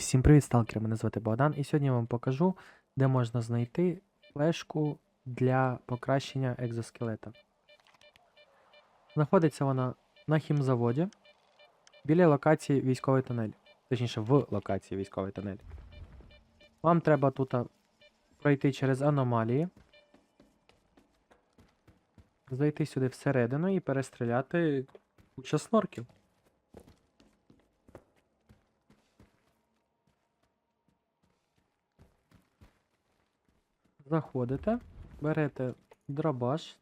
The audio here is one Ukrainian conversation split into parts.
Всім привіт, сталкери! Мене звати Богдан, і сьогодні я вам покажу, де можна знайти флешку для покращення екзоскелета. Знаходиться вона на хімзаводі біля локації військовий тунель. Точніше, в локації військовий тунель. Вам треба тут пройти через аномалії, зайти сюди всередину і перестріляти куча снорків. Заходите, берете дробаш.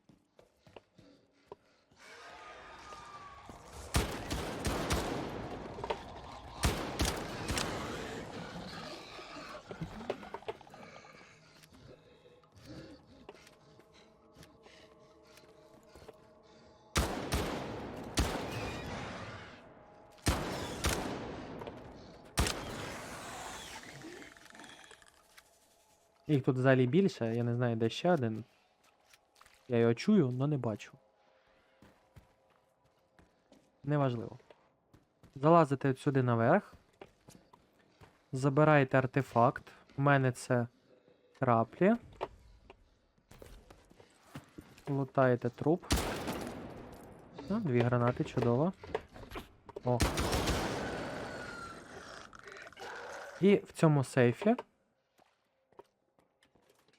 Їх тут взагалі більше, я не знаю, де ще один. Я його чую, але не бачу. Неважливо. Залазите сюди наверх. Забираєте артефакт. У мене це краплі. Лутаєте труп. Ну, дві гранати, чудово. О. І в цьому сейфі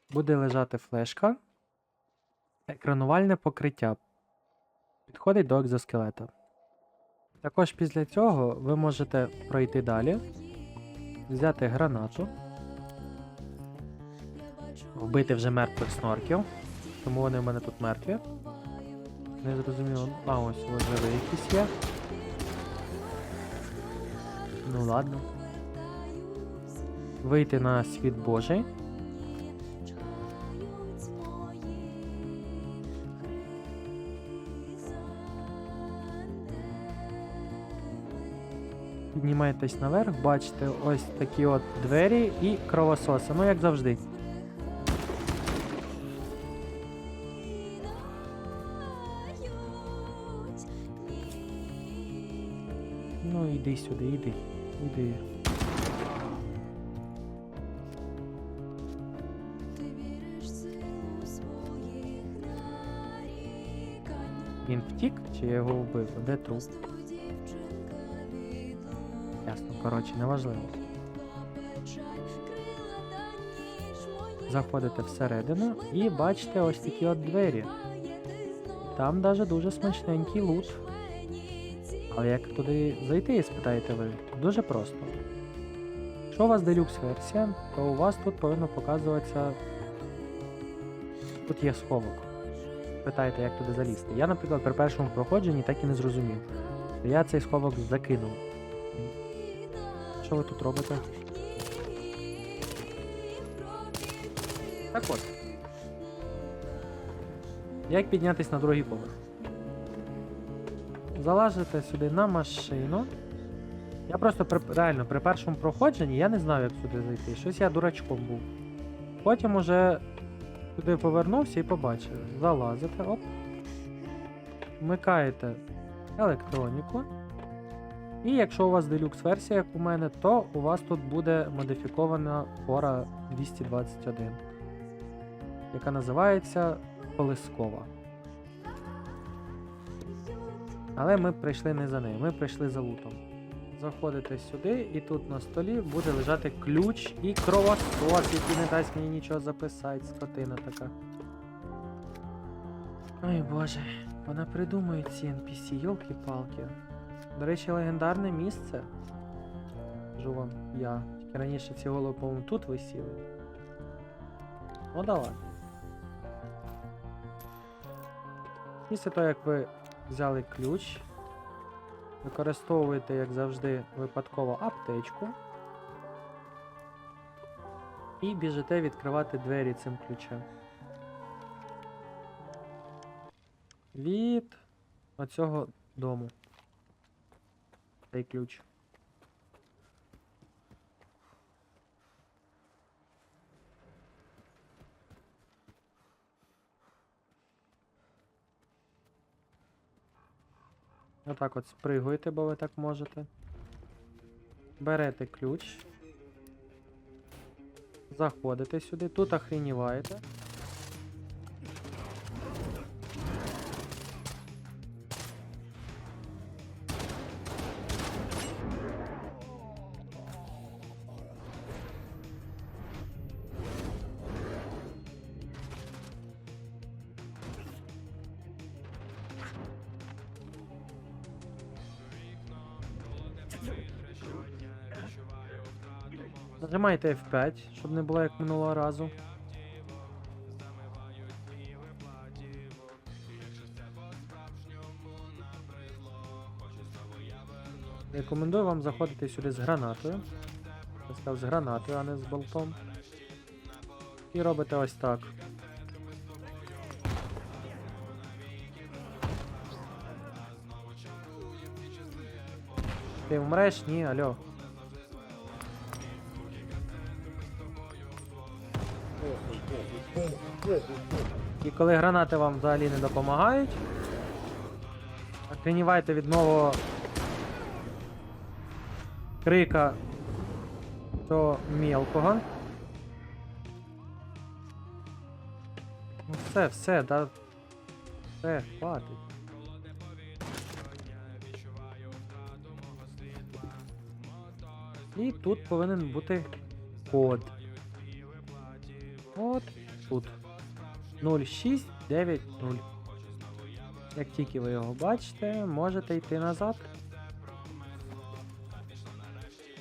буде лежати флешка. Екранувальне покриття. Підходить до екзоскелета. Також після цього ви можете пройти далі, взяти гранату, вбити вже мертвих снорків. Тому вони в мене тут мертві. Не зрозуміло. А, ось важливі якісь є. Ну ладно. Вийти на світ Божий. Піднімаєтесь наверх, бачите ось такі от двері і кровососи. Ну, як завжди. Ну, іди сюди, іди, іди. Він втік, чи я його вбив? Де труп? Коротше, неважливо. Заходите всередину і бачите ось такі от двері. Там даже дуже смачненький лут. Але як туди зайти, спитаєте ви? Дуже просто. Якщо у вас делюкс версія, то у вас тут повинно показуватися. Тут є сховок. Питаєте, як туди залізти. Я, наприклад, при першому проходженні так і не зрозумів. Я цей сховок закинув. Що ви тут робите? Так от. Як піднятись на другий поверх? Залазите сюди на машину. Я просто при, реально при першому проходженні я не знав, як сюди зайти. Щось я дурачком був. Потім уже сюди повернувся і побачив. Залазите, оп. Вмикаєте електроніку. І якщо у вас делюкс версія, як у мене, то у вас тут буде модифікована фора 221, яка називається Колискова. Але ми прийшли не за нею, ми прийшли за лутом. Заходите сюди, і тут на столі буде лежати ключ і кровосос, який не дасть мені нічого записати, скотина така. Ой боже, вона придумує ці NPC, йолки-палки. До речі, легендарне місце. Кажу вам я. Тільки раніше ці голови, по-моєму, тут висіли. Ну давай. Після того, як ви взяли ключ, використовуєте, як завжди, випадково аптечку. І біжите відкривати двері цим ключем. Від оцього дому. Цей ключ. Отак от спригуєте, бо ви так можете. Берете ключ. Заходите сюди, тут охреніваєте. Нажимайте F5, щоб не було як минулого разу. Рекомендую вам заходити сюди з гранатою. Я сказав з гранатою, а не з болтом. І робите ось так. Ти вмреш? Ні, алло. І коли гранати вам взагалі не допомагають, охренівайте від нового крика до мелкого. Ну все, все, да. Все, хватить. І тут повинен бути код. От тут. 0690. Як тільки ви його бачите, можете йти назад.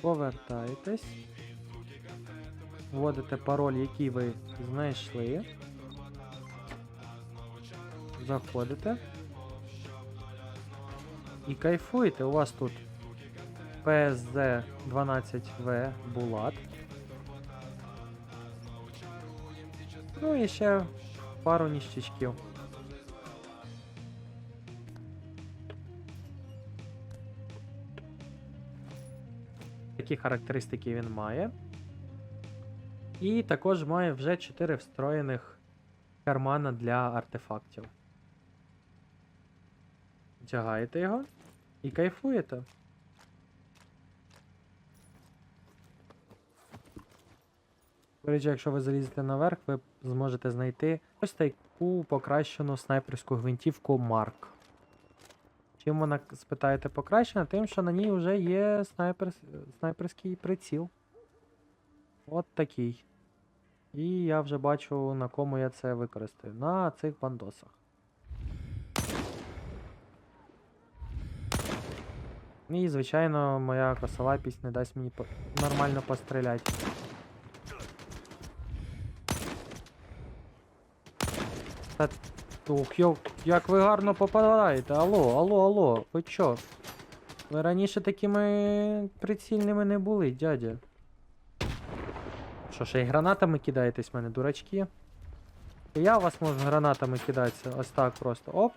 Повертаєтесь. Вводите пароль, який ви знайшли. Заходите. І кайфуєте. У вас тут PSZ 12V Булат. Ну і ще пару ніщичків. Такі характеристики він має. І також має вже 4 встроєних кармана для артефактів. Вдягаєте його і кайфуєте. До речі, якщо ви залізете наверх, ви зможете знайти ось таку покращену снайперську гвинтівку Марк. Чим вона, спитаєте, покращена? Тим, що на ній вже є снайпер... снайперський приціл. От такий. І я вже бачу, на кому я це використаю. На цих бандосах. І, звичайно, моя косолапість не дасть мені по... нормально постріляти. Та тух, йо, як ви гарно попадаєте. Алло, алло, алло, ви чо? Ви раніше такими прицільними не були, дядя. Що, ще й гранатами кидаєтесь в мене, дурачки? І я вас можу гранатами кидатися. Ось так просто. Оп.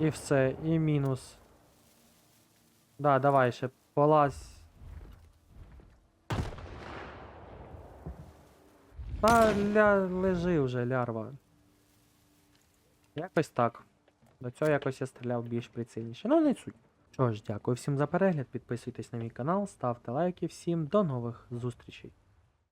І все, і мінус. Да, давай ще полазь. Та ля, лежи вже, лярва. Якось так. До цього якось я стріляв більш прицільніше. Ну, не суть. Що ж, дякую всім за перегляд. Підписуйтесь на мій канал, ставте лайки. Всім до нових зустрічей.